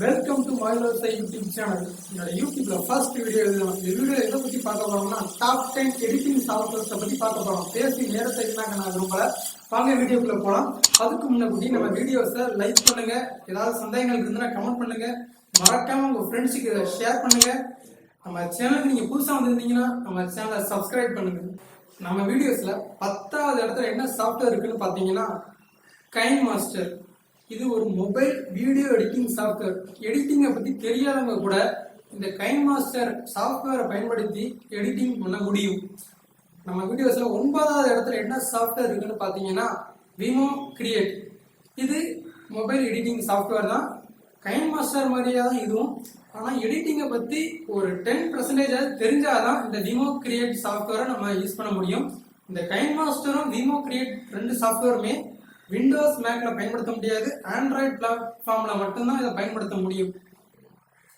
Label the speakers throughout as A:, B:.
A: Welcome to மாயுலோசை YouTube channel என்னோட யூடியூப்ல ஃபர்ஸ்ட் வீடியோ எழுதலாம் இந்த வீடியோ எதை பத்தி பார்க்க போறோம்னா டாப் டென் எடிட்டிங் சாஃப்ட்வேர்ஸை பத்தி பார்க்க போறோம். பேசி நேரத்தை இருந்தாங்க நான் விரும்பல. வாங்க வீடியோக்குள்ள போலாம். அதுக்கு முன்னாடி நம்ம வீடியோஸை லைக் பண்ணுங்க. ஏதாவது சந்தேகங்கள் இருந்ததுன்னா கமெண்ட் பண்ணுங்க. மறக்காம உங்க ஃப்ரெண்ட்ஸுக்கு இதை ஷேர் பண்ணுங்க. நம்ம சேனலுக்கு நீங்க புதுசா வந்திருந்தீங்கன்னா நம்ம சேனலை சப்ஸ்கிரைப் பண்ணுங்க. நம்ம வீடியோஸ்ல பத்தாவது இடத்துல என்ன சாஃப்ட்வேர் இருக்குன்னு பாத்தீங்கன்னா கைன் மாஸ்டர் இது ஒரு மொபைல் வீடியோ எடிட்டிங் சாஃப்ட்வேர் எடிட்டிங்கை பற்றி தெரியாதவங்க கூட இந்த கைன் மாஸ்டர் சாஃப்ட்வேரை பயன்படுத்தி எடிட்டிங் பண்ண முடியும். நம்ம வீடியோஸில் ஒன்பதாவது இடத்துல என்ன சாஃப்ட்வேர் இருக்குன்னு பார்த்தீங்கன்னா விமோ கிரியேட் இது மொபைல் எடிட்டிங் சாஃப்ட்வேர் தான். கைன் மாஸ்டர் மாதிரியே தான் இதுவும். ஆனால் எடிட்டிங்கை பற்றி ஒரு டென் பர்சன்டேஜ் தெரிஞ்சாதான் இந்த விமோ கிரியேட் சாஃப்ட்வேரை நம்ம யூஸ் பண்ண முடியும். இந்த கைன் மாஸ்டரும் விமோ கிரியேட் ரெண்டு சாஃப்ட்வேருமே விண்டோஸ் மேக்ல பயன்படுத்த முடியாது. ஆண்ட்ராய்ட் பிளாட்ஃபார்ம்ல மட்டும்தான் இதை பயன்படுத்த முடியும்.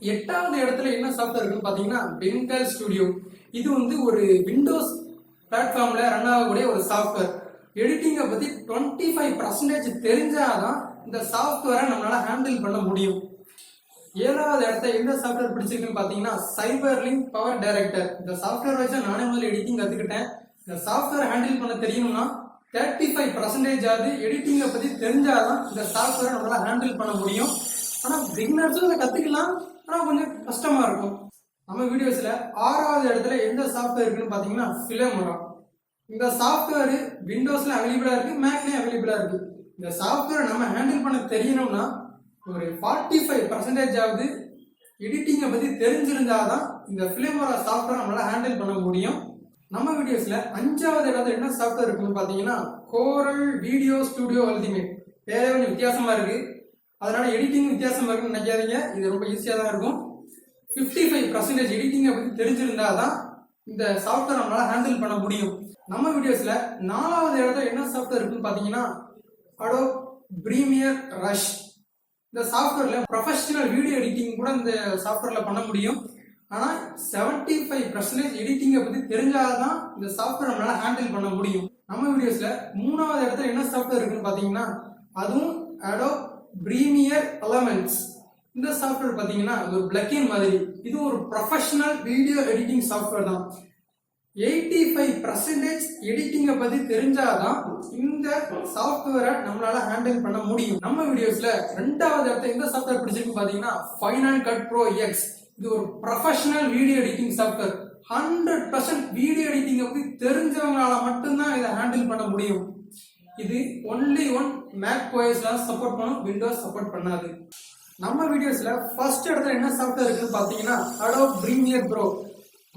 A: எட்டாவது இடத்துல என்ன சாஃப்ட்வேர் இருக்குன்னு பாத்தீங்கன்னா பெங்கல் ஸ்டுடியோ இது வந்து ஒரு விண்டோஸ் பிளாட்ஃபார்ம்ல ரன் ஆகக்கூடிய ஒரு சாஃப்ட்வேர் எடிட்டிங்கை பத்தி டுவெண்ட்டி ஃபைவ் பர்சன்டேஜ் தெரிஞ்சாதான் இந்த சாஃப்ட்வேரை நம்மளால ஹேண்டில் பண்ண முடியும். ஏழாவது இடத்த எந்த சாஃப்ட்வேர் பிடிச்சிருக்குன்னு பாத்தீங்கன்னா சைபர் லிங்க் பவர் டைரக்டர் இந்த சாஃப்ட்வேர் வச்சு நானே முதல்ல எடிட்டிங் கத்துக்கிட்டேன். இந்த சாஃப்ட்வேர் ஹேண்டில் பண்ண தெரியணும்னா தேர்ட்டி ஃபைவ் பர்சன்டேஜ் ஆகுது எடிட்டிங்கை பற்றி தெரிஞ்சாதான் இந்த சாஃப்ட்வேரை நம்மளால் ஹேண்டில் பண்ண முடியும். ஆனால் பிகினர்ஸும் இதை கற்றுக்கலாம் ஆனால் கொஞ்சம் கஷ்டமாக இருக்கும். நம்ம வீடியோஸில் ஆறாவது இடத்துல எந்த சாஃப்ட்வேர் இருக்குன்னு பாத்தீங்கன்னா ஃபிலமரா இந்த சாஃப்ட்வேர் விண்டோஸில் அவைலபிளாக இருக்குது மேக்லேயும் அவைலபிளாக இருக்குது இந்த சாஃப்ட்வேரை நம்ம ஹேண்டில் பண்ண தெரியணும்னா ஒரு ஃபார்ட்டி ஃபைவ் பர்சன்டேஜ் ஆகுது. எடிட்டிங்கை பற்றி தெரிஞ்சிருந்தால் தான் இந்த ஃபிலிமரா சாஃப்ட்வேர் நம்மளால் ஹேண்டில் பண்ண முடியும். நம்ம வீடியோஸ்ல அஞ்சாவது இடத்துல என்ன சாஃப்ட்வேர் இருக்குன்னு பாத்தீங்கன்னா கோரல் வீடியோ ஸ்டுடியோ அல்டிமேட் பேரே கொஞ்சம் வித்தியாசமா இருக்கு. அதனால எடிட்டிங் வித்தியாசமா இருக்குன்னு நினைக்காதீங்க. இது ரொம்ப ஈஸியா தான் இருக்கும். ஃபிஃப்டி ஃபைவ் பர்சன்டேஜ் எடிட்டிங்கை தெரிஞ்சிருந்தா தான் இந்த சாஃப்ட்வேர் நம்மளால ஹேண்டில் பண்ண முடியும். நம்ம வீடியோஸ்ல நாலாவது இடத்துல என்ன சாஃப்ட்வேர் இருக்குன்னு பாத்தீங்கன்னா அடோ பிரீமியர் ரஷ் இந்த சாஃப்ட்வேர்ல ப்ரொஃபஷனல் வீடியோ எடிட்டிங் கூட இந்த சாஃப்ட்வேர்ல பண்ண முடியும். ஆனால் செவன்டி ஃபைவ் பர்சன்டேஜ் எடிட்டிங்கை பற்றி தெரிஞ்சாதான் இந்த சாஃப்ட்வேர் நம்மளால் ஹேண்டில் பண்ண முடியும். நம்ம வீடியோஸில் மூணாவது இடத்துல என்ன சாஃப்ட்வேர் இருக்குன்னு பார்த்தீங்கன்னா அதுவும் அடோ ப்ரீமியர் எலமெண்ட்ஸ் இந்த சாஃப்ட்வேர் பார்த்தீங்கன்னா ஒரு பிளக்கின் மாதிரி. இது ஒரு ப்ரொஃபஷனல் வீடியோ எடிட்டிங் சாஃப்ட்வேர் தான். எயிட்டி ஃபைவ் பர்சன்டேஜ் எடிட்டிங்கை பற்றி தெரிஞ்சாதான் இந்த சாஃப்ட்வேரை நம்மளால ஹேண்டில் பண்ண முடியும். நம்ம வீடியோஸில் ரெண்டாவது இடத்த இந்த சாஃப்ட்வேர் பிடிச்சிருக்கு பார்த்தீங்கன்னா ஃபைனல் கட் ப்ரோ எக்ஸ் இது ஒரு professional video editing software hundred percent video எடிட்டிங்கை பற்றி தெரிஞ்சவங்களால மட்டும்தான் இதை ஹேண்டில் பண்ண முடியும். இது ஒன்லி ஒன் மேக் ஓஎஸ்ல சப்போர்ட் பண்ணும் விண்டோஸ் சப்போர்ட் பண்ணாது. நம்ம வீடியோஸில் ஃபர்ஸ்ட் இடத்துல என்ன சாஃப்ட்வேர் இருக்குன்னு பார்த்தீங்கன்னா அடோ பிரீமியர் ப்ரோ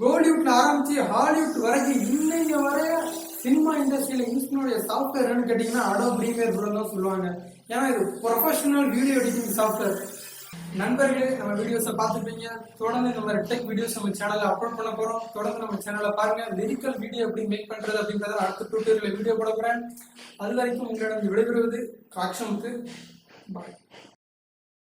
A: கோலிவுட்ல ஆரம்பிச்சு ஹாலிவுட் வரைக்கும் இன்னைக்கு வரைய சினிமா இண்டஸ்ட்ரியில யூஸ் பண்ணக்கூடிய சாஃப்ட்வேர்னு கேட்டீங்கன்னா அடோ பிரீமியர் ப்ரோ தான் சொல்லுவாங்க. ஏன்னா இது ப்ரொஃபஷனல் வீடியோ எடிட்டிங் சாஃப்ட்வேர் நண்பர்களே நம்ம வீடியோஸை பார்த்துருப்பீங்க. தொடர்ந்து இந்த மாதிரி டெக் வீடியோஸ் நம்ம சேனல்ல அப்லோட் பண்ண போறோம். தொடர்ந்து நம்ம சேனல்ல பாருங்க. லிரிக்கல் வீடியோ எப்படி மேக் பண்றது அப்படின்றத அடுத்த டூட்டோரியல்ல வீடியோ போட போறேன். அது வரைக்கும் உங்களிடம் விடைபெறுவது காக்ஷமுக்கு பாய்